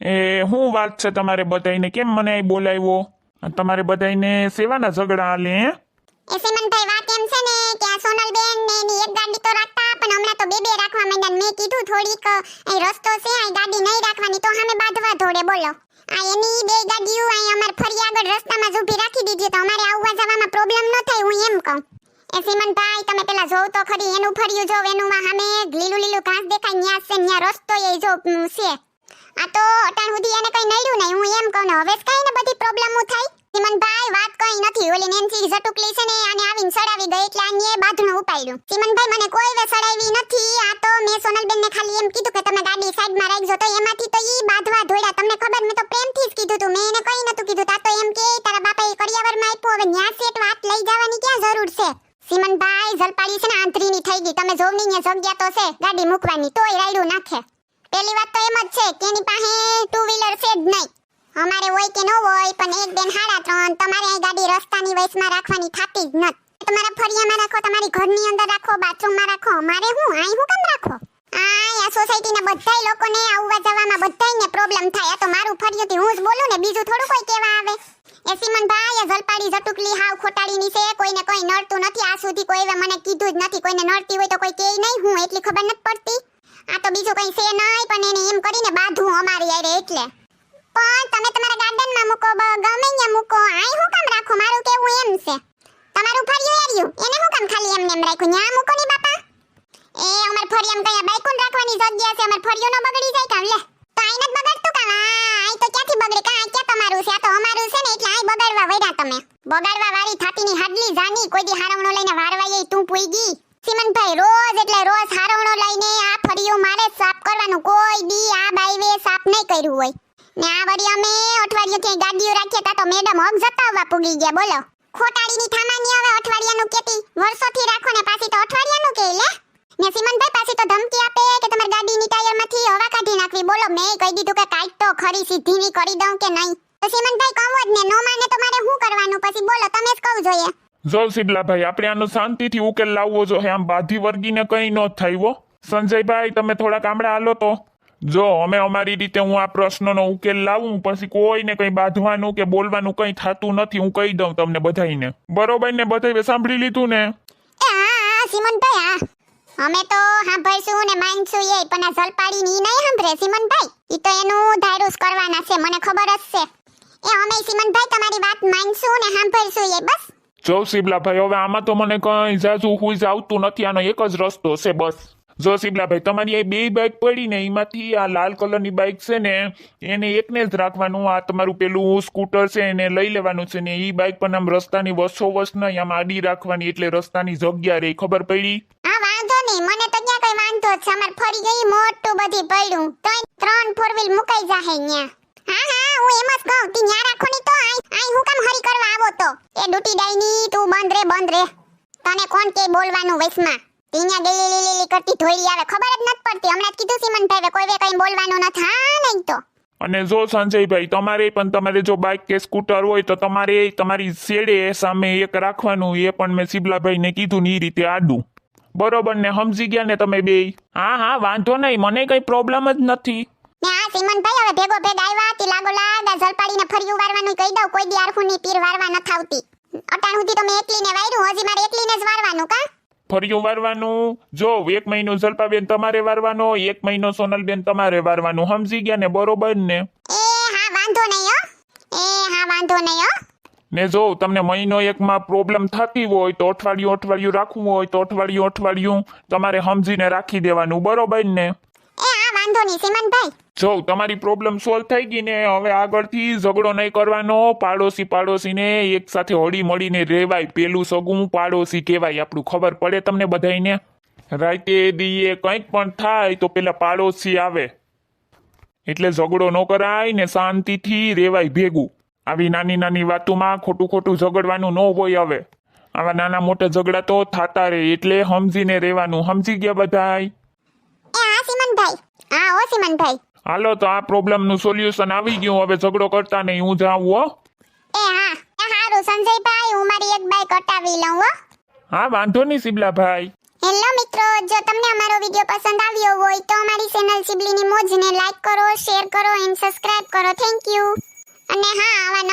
એ શું વાત છે તમારે બધાઈને કેમ મને અહીં બોલાવ્યો? તમારે બધાઈને સેવાના ઝઘડા હાલે, હે? એ એમ છે ને કે આ સોનલબેન ને એની એક ગાડી તો રાખતા, પણ હમણાં તો બે બે રાખવા માંડ્યા મેં કીધું થોડીક, અહીં રસ્તો છે, અહીં ગાડી નહીં રાખવાની, તો સામે બાંધવા ધોડે, બોલો. આ એની બે ગાડીઓ અમાર ફરી આગળ રસ્તામાં ઊભી રાખી દીધી તો અમારે આવવા જવામાં પ્રોબ્લેમ ન થાય એમ કહું. એ સીમંતભાઈ તમે પેલા જોવ તો ખરી, એનું ફર્યું જોવ એનું સામે લીલું લીલું ઘાસ દેખાય, ન્યા છે, ન્યા રસ્તો એ જો છે. આ તો અટાણ સુધી એને કઈ નડ્યું નહીં. હું એમ કહું હવે કઈ ને બધી પ્રોબ્લેમ થાય સિમનભાઈ વાત કઈ નથી. ઓલી નેન્સી ઝટુકલી છે ને, આને આવીને સડાવી ગઈ એટલે આને બાંધણું ઉપાડ્યું. સિમનભાઈ મને કોઈ વે સડાવી નથી. આ તો મેં સોનલબેન ને ખાલી એમ કીધું કે તમે ગાડી સાઈડમાં રાખજો. તો એમાંથી તો ઈ બાંધવા ધોડ્યા તમને ખબર? મેં તો પ્રેમથી જ કીધું તું. મેં એને કઈ નતું કીધું. તા તો એમ કે, તારા બાપાએ કડિયાવરમાં આપ્યું. હવે ન્યા સેટ વાત લઈ જવાની ક્યાં જરૂર છે? સિમનભાઈ જલપાડી છે ને આંતરીની થઈ ગઈ. તમે જોવની જગ્યા તો છે ગાડી મૂકવાની. તોય રાયડું નાખે. પેલી વાત તો એમ જ છે કે એની પાસે ટુ વ્હીલર છે જ નહીં. અમારે હોય કે ન હોય, પણ એક બેન હાડા ત્રણ, તમારે અહીં ગાડી રસ્તાની વયસમાં રાખવાની થતી જ નથી. તમારા ફળિયામાં રાખો, તમારી ઘરની અંદર રાખો, બાથરૂમમાં રાખો, અમારે હું? અહીં હું કેમ રાખો? આ સોસાયટીના બધાય લોકોને આવવા જવામાં બધાયને પ્રોબ્લેમ થાય. તો મારું ફળિયુંથી હું જ બોલું ને, બીજું થોડું કોઈ કહેવા આવે. એ સિમનભાઈ જલપાડી જટુકલી હાવ ખોટાડીની છે, કોઈને કોઈ નડતું નથી. આ સુધી કોઈએ મને કીધું જ નથી. કોઈને નડતી હોય તો કોઈ કહે નહીં હું, એટલી ખબર નથી પડતી. આ તો બીજું કઈ છે નહીં, પણ એને એમ કરીને બાંધું અમારી આરે એટલે. પણ તમે તમારા ગાર્ડનમાં મૂકો ગમે ત્યાં મૂકો. આય હું કામ રાખો? મારું કેવું એમ છે? તમારું ફળિયું એર્યું. એને હું કામ ખાલી એમને એમ રાખ્યું? ન્યા મૂકો ની બાપા. એ, અમાર ફળિયામ કયા બાઈકુન રાખવાની જગ્યા છે? અમાર ફળિયું નો બગડી જાય કામ લે. તો આઈને બગડતું કામ આ આઈ તો ક્યાંથી બગડે? કા આ ક્યાં તમારું છે? આ તો અમારું છે ને, એટલે આય બગાડવા વૈરા તમે. બગાડવા વાળી થાતીની હાડલી જાની, કોઈ દી હારવણો લઈને વારવાઈ તું પૂઈ ગઈ. સિમનભાઈ, રોજ કરવાનું કોઈ દી આ બાઈવે સાફ નહીં કર્યું હોય. ને આ વળી અમે અઠવાડિયું ગાડીઓ રાખીએ તા તો મેડમ હક જતાવવા પૂગી ગયા, બોલો. ખોટાડીની થામાની હવે અઠવાડિયાનું કેતી વર્ષોથી રાખો ને પાછી તો અઠવાડિયાનું કે લે? ને સિમનભાઈ પાછી તો ધમકી આપે કે તમારી ગાડીની ટાયરમાંથી હવા કાઢી નાખવી. બોલો, મેં કહી દીધું કે કાઈટ તો ખરી સીધીની કરી દઉં કે નહીં? તો સિમનભાઈ કહું જ ને, નો માને તો મારે શું કરવાનું? પછી બોલો, તમે જ કહું જોઈએ. જો શિબલાભાઈ આપણે આનો શાંતિથી ઉકેલ લાવવો જોઈએ. આમ બાધી વર્ગીને કંઈ ન થાય સંજયભાઈ તમે થોડા કામડા હાલો તો. જો અમે અમારી રીતે હું આ પ્રશ્નનો ઉકેલ લાવું પછી કોઈને કંઈ બાંધવાનું કે બોલવાનું કંઈ થતું નથી હું કહી દઉં તમને બધાઈને. બરોબર ને? બધાએ સાંભળી લીધું ને? એ હા હા સિમનભાઈ હા. અમે તો સાંભળશું ને માનશું એ પણ આ જલપાડી ની નહીં સાંભળે સિમનભાઈ? ઈ તો એનું ધાયરુસ કરવાના છે મને ખબર જ છે. એ અમે સિમનભાઈ તમારી વાત માનશું ને સાંભળશું એ બસ. જો શિબલાભાઈ હવે આમાં તો મને કંઈ જાજુ હુઈ આવતું નથી આનો એક જ રસ્તો છે બસ. જો શિબલાભાઈ તમારી એ બે બાઇક પડી ને એમાંથી આ લાલ કલરની બાઇક છે ને, એને એકને જ રાખવાનું, આ તમારું પેલું સ્કૂટર છે એને લઈ લેવાનું છે ને એ બાઇક પણ આમ રસ્તાની વચ્ચોવચ નહીં, આમ આડી રાખવાની એટલે રસ્તાની જગ્યા રહી. ખબર પડી? હા, વાંધો નહીં, મને તો ક્યાં કઈ વાંધો છે, અમાર ફરી ગઈ મોટું બધી પડ્યું. ત્રણ ત્રણ ફોર વ્હીલ મુકાઈ જાહે ન્યા. હા હા, હું એમ જ કહું કે ન્યા રાખો ની તો આઈ આઈ હું કામ હરી કરવા આવો તો. એ ડૂટી ડાઈની તું બંધ રે બંધ રે. તને કોણ કે બોલવાનું વૈસમાં તીન્યા ગેલી લીલી કરતી ધોઈ આવે ખબર જ નથી પડતી. હમણાં કીધું સિમનભાઈ કોઈ વે કઈ બોલવાનું ન થા નહીં તો. અને જો સંજયભાઈ તમારે પણ તમારે જો બાઇક કે સ્કૂટર હોય તો તમારે તમારી શેડે સામે એક રાખવાનું એ પણ મેં શિબલાભાઈને કીધું ને એ રીતે આડું. બરોબર ને સમજી ગયા ને તમે બે? હા હા વાંધો નહીં મને કઈ પ્રોબ્લેમ જ નથી. ને આ સિમનભાઈ હવે ભેગો ભેગ આવ્યા તે લાગો લાગા ઝલપાડીને ફરી વારવાનું કહી દઉં કોઈ દી આરખું ની પીર વારવા ન થાવતી અટાણ સુધી તો મેં એકલીને વાયરું હજી મારે એકલીને જ વારવાનું કા? ફરિયું વારવાનું? જો એક મહિનો જલ્પાબેન તમારે વારવાનો એક મહિનો સોનલબેન તમારે વારવાનું. સમજી ગયા ને બરોબર ને? એ હા વાંધો નહીં હો. એ હા વાંધો નહીં હો. ને જો તમને મહિનો એકમાં પ્રોબ્લેમ થતી હોય તો અઠવાડિયું અઠવાડિયું રાખવું હોય તો અઠવાડિયું અઠવાડિયું તમારે સમજીને રાખી દેવાનું. બરોબર ને? વાંધો નહીં સિમનભાઈ જો તમારી પ્રોબ્લેમ સોલ્વ થઈ ગઈ ને, હવે આગળથી ઝઘડો નહીં કરવાનો. પાડોશી પાડોશીને એક સાથે હળી મળીને રહેવાય પેલું સગું પાડોશી કહેવાય, આપણું ખબર પડે તમને બધાયને? રાતે દીએ કંઈક પણ થાય તો પેલા પાડોશી આવે. એટલે ઝઘડો ન કરાય ને શાંતિથી રેવાય ભેગું. આવી નાની નાની વાતોમાં ખોટું ખોટું ઝઘડવાનું ન હોય હવે. આવા નાના મોટા ઝઘડા તો થતા રહે, એટલે સમજીને રહેવાનું સમજી ગયા બધાય? હા હો સિમનભાઈ. હાલો તો આ પ્રોબ્લેમનું સોલ્યુશન આવી ગયું. હવે ઝઘડો કરતા નહીં. હું જાઉં હો. એ હા એ હારું. સંજયભાઈ હું મારી એક બાઈક હટાવી લઉં હો. હા વાંધો નહીં સિબલાભાઈ હેલો મિત્રો જો તમને અમારો વીડિયો પસંદ આવ્યો હોય તો અમારી ચેનલ સિબલીની મોજને લાઈક કરો શેર કરો એન્ડ સબસ્ક્રાઇબ કરો. Thank you. અને હા આવા